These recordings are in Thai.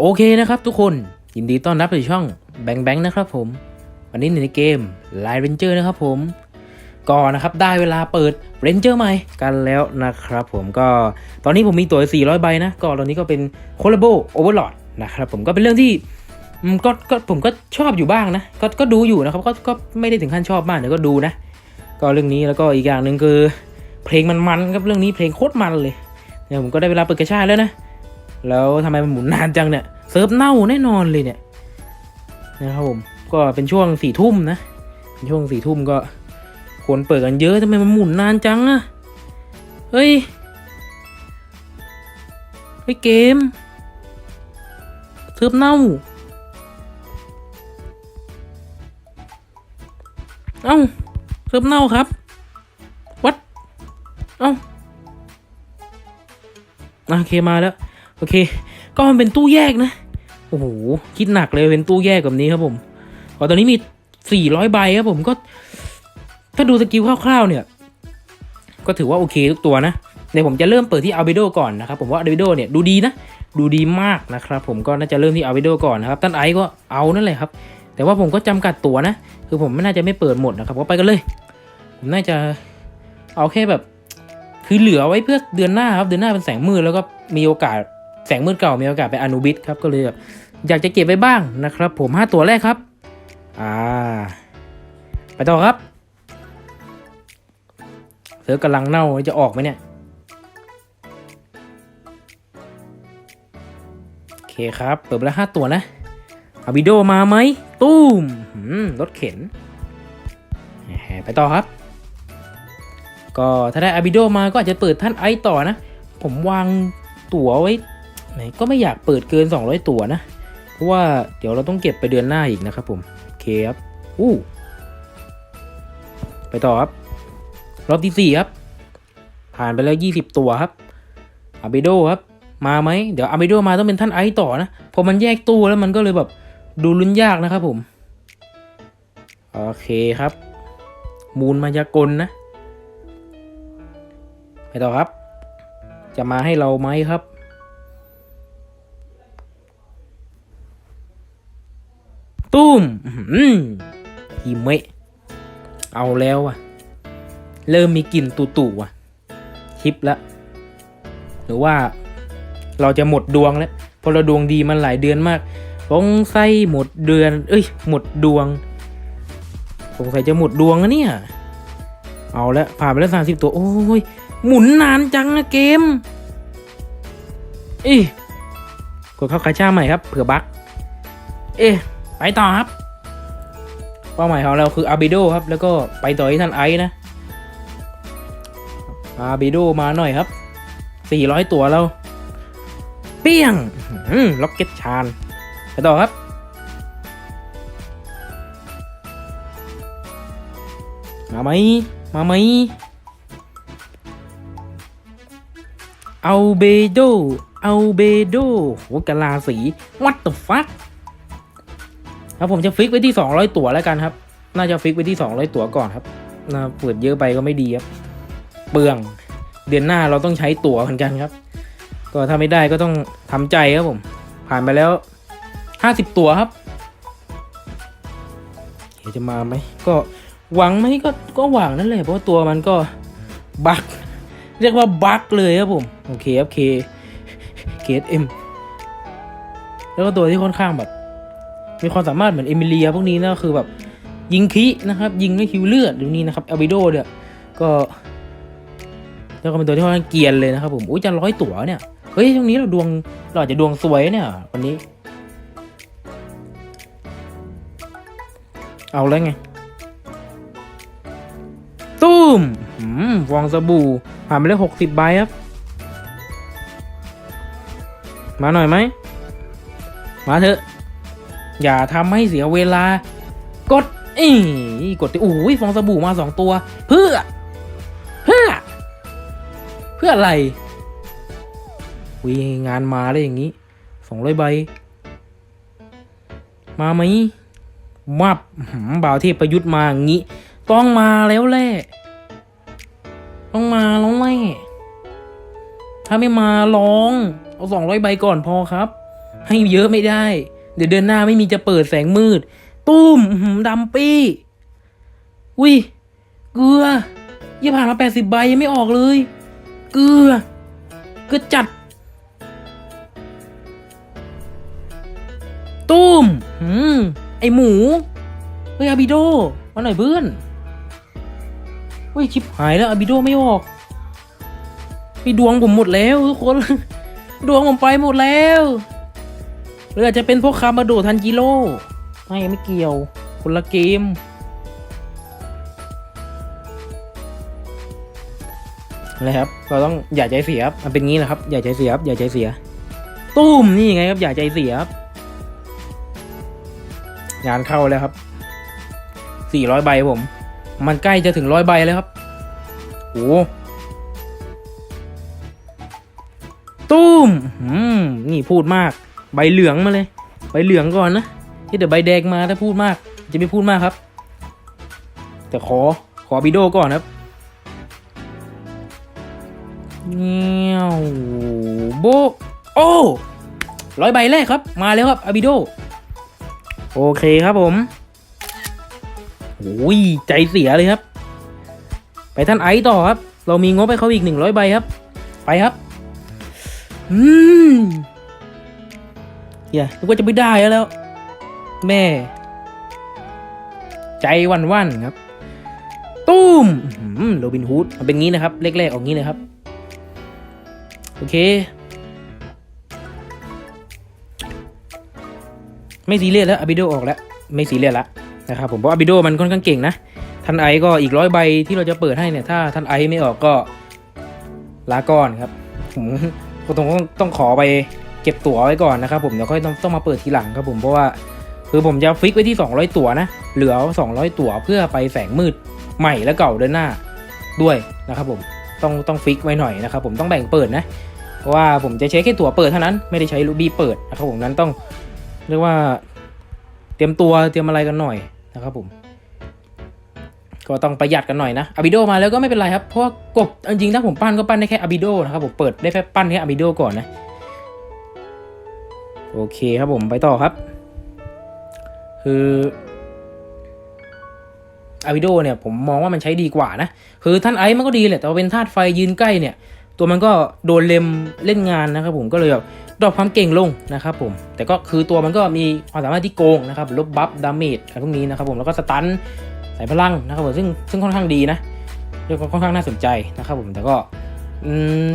โอเคนะครับทุกคนยินดีต้อนรับสู่ช่องแบงแบงนะครับผม วันนี้ในเกม Line Ranger นะครับผมก็นะครับได้เวลาเปิด Ranger ใหม่กันแล้วนะครับผมก็ตอนนี้ผมมีตัว 400 ใบนะ ก็ตอนนี้ก็เป็น c o l l a b o Overlord นะครับผมก็เป็นเรื่องที่ก็ก็ผมก็ชอบอยู่บ้างนะ ก็ก็ดูอยู่นะครับก็ก็ไม่ได้ถึงขั้นชอบมากแต่ก็ดูนะ ก็เรื่องนี้แล้วก็อีกอย่างหนึ่งคือ เพลงมันมันครับเรื่องนี้เพลงโคตรมันเลยเนี่ยผมก็ได้เวลาเปิดกระชาแล้วนะ แล้วทำไมมันหมุนนานจังเนี่ยเซิร์ฟเน่าแน่นอนเลยเนี่ยนะครับผมก็เป็นช่วงสี่ทุ่มนะเป็นช่วงสี่ทุ่มก็คนเปิดกันเยอะทำไมมันหมุนนานจังอะเฮ้ยเฮ้ยเกมเซิร์ฟเน่าเอ้าเซิร์ฟเน่าครับ วัด เอ้าอะโอเคมาแล้ว โอเค ก็มันเป็นตู้แยกนะ โอ้โห คิดหนักเลยเป็นตู้แยกแบบนี้ครับผมอตอนนี้มี 400 ใบครับผมก็ ถ้าดูสกิลคร่าวๆเนี่ย ก็ถือว่าโอเคทุกตัวนะเดี๋ยวผมจะเริ่มเปิดที่อัลเบโดก่อนนะครับผมว่าอัลเบโดเนี่ยดูดีนะ ดูดีมากนะครับผมก็น่าจะเริ่มที่อัลเบโดก่อนนะครับตันไอซ์ก็เอานั่นแหละครับ แต่ว่าผมก็จำกัดตัวนะ คือผมไม่น่าจะไม่เปิดหมดนะครับก็ไปกันเลย ผมน่าจะเอาแค่แบบ คือเหลือไว้เพื่อเดือนหน้าครับ เดือนหน้าเป็นแสงมืดแล้วก็มีโอกาส แสงมืดเก่ามีโอกาสไปอนุบิสครับก็เลยแบบอยากจะเก็บไว้บ้างนะครับ ผมห้าตัวแรกครับ อ่า ไปต่อครับเสือกำลังเน่าจะออกไหมเนี่ยโอเคครับ เปิดไปแล้วห้าตัวนะอาบิโดมาไหมตู้มรถเข็นไปต่อครับ ก็ถ้าได้อาบิโดมาก็อาจจะเปิดท่านไอต่อนะ ผมวางตั๋วไว้ ก็ไม่อยากเปิดเกิน 200 ตั๋วนะ เพราะว่าเดี๋ยวเราต้องเก็บไปเดือนหน้าอีกนะครับผมโอเคครับอู้ไปต่อครับ รอบที่ 4 ครับ ผ่านไปแล้ว 20 ตัวครับอาเบโดครับ มาไหม เดี๋ยวอาเบโดมาต้องเป็นท่านไอซ์ต่อนะ พอมันแยกตู้แล้วมันก็เลยแบบดูลุ้นยากนะครับผม โอเคครับ มูลมายากลนะ ไปต่อครับ จะมาให้เราไหมครับ ตุ้มอื้อหือฮิเมะเอาแล้วอะเริ่มมีกลิ่นตุ่ๆอะชิปละ หรือว่าเราจะหมดดวงแล้วเพราะเราดวงดีมันหลายเดือนมากสงสัยหมดเดือน เอ้ย หมดดวงสงสัยจะหมดดวงนะเนี่ย เอาละผ่านไปแล้วสามสิบตัว โอ้ย หมุนนานจังนะเกมเอ้กดเข้าคาช่าใหม่ครับ เผื่อบั๊กเอ๊ะ ไปต่อครับ เป้าหมายของเราคืออาบิโดครับ แล้วก็ไปต่อที่ท่านไอซ์นะอาบิโดมาหน่อยครับ 400 ตัวเราเปี้ยงล็อกเก็ตชานไปต่อครับมาไหมมาไหมเอาเบโดเอาเบโดโหกะลาสี what the fuck ครับผมจะฟิกไว้ที่ 200 ตั๋วแล้วกันครับ น่าจะฟิกไว้ที่ 200 ตั๋วก่อนครับนะเปิดเยอะไปก็ไม่ดีครับ เปลือง เดือนหน้าเราต้องใช้ตั๋วเหมือนกันครับ ก็ถ้าไม่ได้ก็ต้องทำใจครับผม ผ่านไปแล้ว 50 ตั๋วครับเดี๋ยวจะมาไหม ก็หวังไหมก็ก็หวังนั่นแหละ เพราะตัวมันก็บักเรียกว่าบักเลยครับผม โอเคครับเคเคเอ็มแล้วก็ตัวที่ค่อนข้างแบบ มีความสามารถเหมือนเอมิเลียพวกนี้นะคือแบบยิงคินะครับ ยิงไม่คิวเลือดเดี๋ยวนี้นะครับเอลบิโดเนี่ยก็แล้วก็เป็นตัวที่ค่อนข้างเกียนเลยนะครับผมอุ้ยจะร้อยตั๋วเนี่ยเฮ้ยช่วงนี้เราดวงเราอาจจะดวงสวยเนี่ยวันนี้ เอาแล้วไงตุ้มอืมฟองสบู่ผ่านไปแล้วหกสิบใบครับ มาหน่อยไหม มาเถอะ อย่าทำให้เสียเวลา กดอีกดติโอ้ยฟองสบู่มาสองตัว เพื่อ เพื่อ เพื่ออะไรวิงานมาเลยอย่างนี้สองร้อยใบ มาไหมมับอื้อหือบ่าวเทพประยุทธ์มาอย่างนี้ ต้องมาแล้วแหละต้องมาแล้วแหละถ้าไม่มาลอง เอาสองร้อยใบก่อนพอครับ ให้เยอะไม่ได้ เดี๋ยวเดือนหน้าไม่มีจะเปิดแสงมืด ตุ้มดำปี้อุ้ยเกลือยี่ผ่านมาแปดสิบใบยังไม่ออกเลย เกลือเกลือจัด ตุ้มหืมไอหมูเฮ้ยอาบิโดมาหน่อยเพื่อนเฮ้ยชิบหายแล้วอาบิโดไม่ออกพี่ดวงผมหมดแล้วทุกคน ดวงผมไปหมดแล้ว รืออาจจะเป็นพวกคามาโดทันจิโร่ไม่ไม่เกี่ยว คนละเกม นะครับ เราต้องอย่าใจเสียครับมันเป็นงี้นะครับ อย่าใจเสียครับ อย่าใจเสีย ตุ้มนี่ไงครับ อย่าใจเสียครับ งานเข้าแล้วครับ สี่ร้อยใบผม มันใกล้จะถึงร้อยใบแล้วครับโอ้ตุ้ม อืม นี่พูดมาก ใบเหลืองมาเลย ใบเหลืองก่อนนะที่เดี๋ยวใบแดงมาถ้าพูดมาก จะไม่พูดมากครับ แต่ขอขอบิโดก่อนครับเงี้ยวโบโอ้ร้อยใบแรกครับ มาแล้วครับอาบิโด โอเคครับผมโอ้ยใจเสียเลยครับ ไปท่านไอซ์ต่อครับ เรามีงบให้เขาอีกหนึ่งร้อยใบครับ ไปครับ อืม อย่านึกว่าจะไม่ได้แล้ว แม่ ใจวันวันครับ ตุ้มโรบินฮูดมันเป็นงี้นะครับ เลขๆออกงี้เลยครับ โอเค ไม่ซีเรียสแล้วอาบิโดออกแล้ว ไม่ซีเรียสล้วนะครับผมเพราะอาบิโดมันค่อนข้างเก่งนะท่านไอก็อีกร้อยใบที่เราจะเปิดให้เนี่ย ถ้าท่านไอไม่ออกก็ลาก่อนครับผมก็ต้องต้องขอไป ก็บตั๋วไว้ก่อนนะครับผมเดี๋ยวค่อยต้องต้องมาเปิดทีหลังครับผมเพราะว่าคือผมจะฟิกไว้ที่ 200 ตั๋วนะ เหลือ 200 ตั๋วเพื่อไปแสงมืดใหม่และเก่าเดือนหน้าด้วยนะครับผมต้องต้องฟิกไว้หน่อยนะครับผมต้องแบ่งเปิดนะ เพราะว่าผมจะใช้แค่ตั๋วเปิดเท่านั้นไม่ได้ใช้รูบี้เปิดนะครับผมนั้นต้องเรียกว่าเตรียมตัวเตรียมอะไรกันหน่อยนะครับผม ก็ต้องประหยัดกันหน่อยนะอาบิโดมาแล้วก็ไม่เป็นไรครับเพราะว่ากบจริงๆถ้าผมปั้นก็ปั้นได้แค่อาบิโดนะครับผมเปิดได้แค่ปั้นแค่อาบิโดก่อนนะ โอเคครับผมไปต่อครับ คืออาบิโดเนี่ยผมมองว่ามันใช้ดีกว่านะ คือท่านไอซ์มันก็ดีแหละแต่เป็นธาตุไฟยืนใกล้เนี่ย ตัวมันก็โดนเลมเล่นงานนะครับผมก็เลยแบบดรอปความเก่งลงนะครับผม แต่ก็คือตัวมันก็มีความสามารถที่โกงนะครับลบบัฟดาเมจอะไรพวกนี้นะครับผมแล้วก็สตันใส่พลังนะครับผมซึ่งซึ่งค่อนข้างดีนะเรียกว่าค่อนข้างน่าสนใจนะครับผมแต่ก็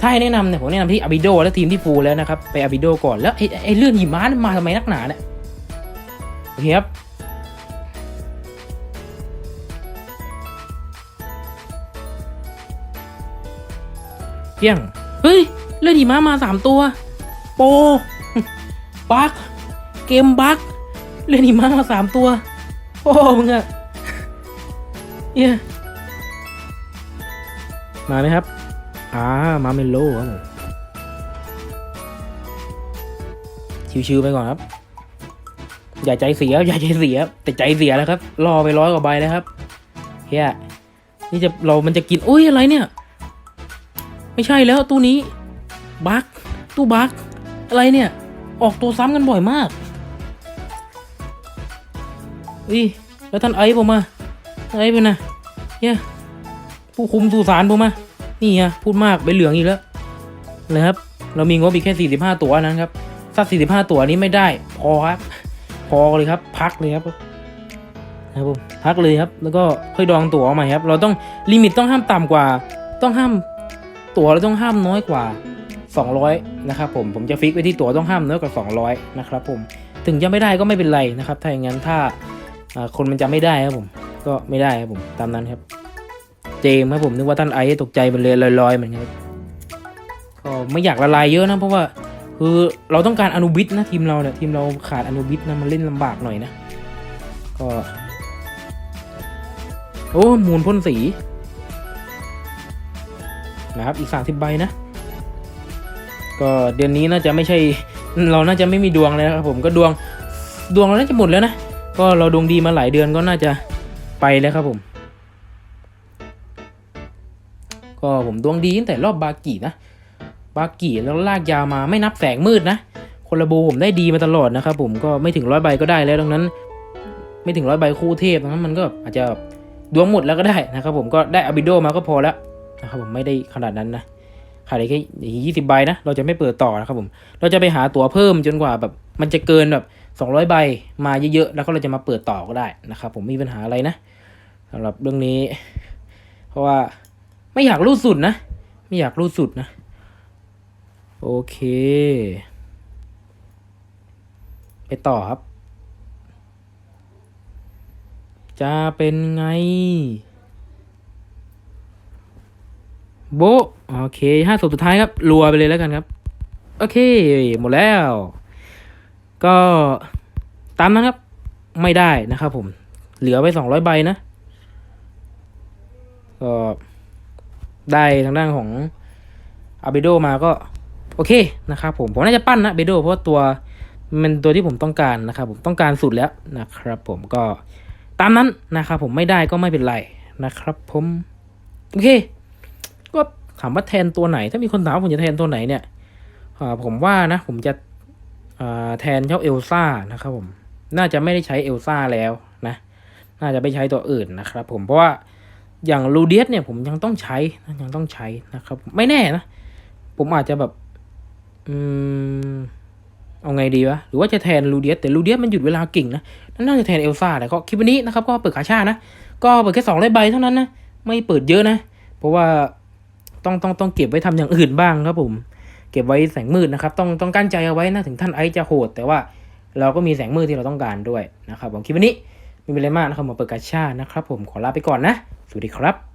ถ้าให้แนะนำเนี่ยผมแนะนำที่อาบิโดและทีมที่ฟูแล้วนะครับ ไปอาบิโดก่อนแล้วไอ้ไอ้เลื่อนหิมะมาทำไมนักหนาเนี่ยโอเคครับเพียงเฮ้ย เลื่อนหิมะมาสามตัว โปบักเกมบักเลื่อนหิมะมาสามตัว โอ้มึงอะเหี้ยมาไหมครับ อ่ามาเมโลครับผมชิวๆไปก่อนครับ อย่าใจเสียอย่าใจเสีย แต่ใจเสียแล้วครับ รอไปร้อยกว่าใบแล้วครับเฮียนี่จะเรามันจะกินอุ้ยอะไรเนี่ย ไม่ใช่แล้วตู้นี้บักตู้บักอะไรเนี่ย ออกตัวซ้ำกันบ่อยมากอีแล้วท่านไอซ์ผมมาไอซ์เป็นนะเฮียผู้คุมสุสานผมมา นี่ฮะพูดมากไปเหลืองอีกแล้วเลยครับ เรามีงบอีกแค่สี่สิบห้าตัวนั้นครับสี่สิบห้าตัวนี้ไม่ได้ พอครับ พอเลยครับ พักเลยครับนะครับผมพักเลยครับ แล้วก็ค่อยดองตั๋วใหม่ครับ เราต้องลิมิตต้องห้ามต่ำกว่า ต้องห้ามตั๋วเราต้องห้ามน้อยกว่า 200 นะครับผมผมจะฟิกไว้ที่ตั๋วต้องห้ามน้อยกว่า 200 นะครับผมถึงจะไม่ได้ก็ไม่เป็นไรนะครับ ถ้าอย่างนั้นถ้าคนมันจะไม่ได้ครับผม ก็ไม่ได้ครับผมตามนั้นครับ เจมครับผมนึกว่าท่านไอซ์ตกใจไปเลยลอยๆเหมือนกันก็ไม่อยากละลายเยอะนะเพราะว่าคือเราต้องการอนุบิตนะทีมเราเนี่ยทีมเราขาดอนุบิตนะมันเล่นลำบากหน่อยนะก็โอ้มูลพ่นสีนะครับอีก30ใบนะ ก็เดือนนี้น่าจะไม่ใช่เราน่าจะไม่มีดวงเลยนะครับผมก็ดวงดวงเราน่าจะหมดแล้วนะก็เราดวงดีมาหลายเดือนก็น่าจะไปแล้วครับผม ก็ผมดวงดีตั้งแต่รอบบากีนะ บากีแล้วลากยาวมาไม่นับแสงมืดนะ คนละโบผมได้ดีมาตลอดนะครับผมก็ไม่ถึงร้อยใบก็ได้แล้วดังนั้น ไม่ถึงร้อยใบคู่เทพดังนั้นมันก็อาจจะดวงหมดแล้วก็ได้นะครับผมก็ได้อบิโดมาก็พอแล้วนะครับผมไม่ได้ขนาดนั้นนะขายได้แค่ยี่สิบใบนะ เราจะไม่เปิดต่อนะครับผม เราจะไปหาตั๋วเพิ่มจนกว่าแบบมันจะเกินแบบสองร้อยใบมาเยอะๆ แล้วก็เราจะมาเปิดต่อก็ได้นะครับผมไม่มีปัญหาอะไรนะสำหรับเรื่องนี้ เพราะว่า ไม่อยากรูดสุดนะ ไม่อยากรูดสุดนะ โอเค ไปต่อครับ จะเป็นไง โบโอเคห้าศพสุดท้ายครับ รัวไปเลยแล้วกันครับ โอเค หมดแล้ว ก็ตามนั้นครับ ไม่ได้นะครับผม เหลือไปสองร้อยใบนะก็ ได้ทางด้านของอาเบโดมาก็โอเคนะครับผมผมน่าจะปั้นนะเบโดเพราะว่าตัวมันตัวที่ผมต้องการนะครับผมต้องการสุดแล้วนะครับ ผมก็ตามนั้นนะครับผมไม่ได้ก็ไม่เป็นไรนะครับ ผมโอเค ก็ถามว่าแทนตัวไหน ถ้ามีคนถามว่าผมจะแทนตัวไหนเนี่ยผมว่านะ ผมจะแทนเจ้าเอลซ่านะครับผมน่าจะไม่ได้ใช้เอลซ่าแล้วนะ น่าจะไปใช้ตัวอื่นนะครับ ผมเพราะว่า อย่างลูเดียสเนี่ยผมยังต้องใช้ยังต้องใช้นะครับ ไม่แน่นะ ผมอาจจะแบบ อืม เอาไงดีวะ หรือว่าจะแทนลูเดียสแต่ลูเดียสมันหยุดเวลาเก่งนะนั่นน่าจะแทนเอลซ่าแต่ก็คลิปวันนี้นะครับ ก็เปิดกาชานะ ก็เปิดแค่สองร้อยใบเท่านั้นนะ ไม่เปิดเยอะนะ เพราะว่าต้องต้องต้องเก็บไว้ทำอย่างอื่นบ้างครับผม เก็บไว้แสงมืดนะครับ ต้องต้องกั้นใจเอาไว้นะถึงท่านไอซ์จะโหด แต่ว่าเราก็มีแสงมืดที่เราต้องการด้วยนะครับผมคลิปวันนี้ ไมีอะไรมากนะครับหมอเปิดกาชานะครับผมขอลาไปก่อนนะ สวัสดีครับ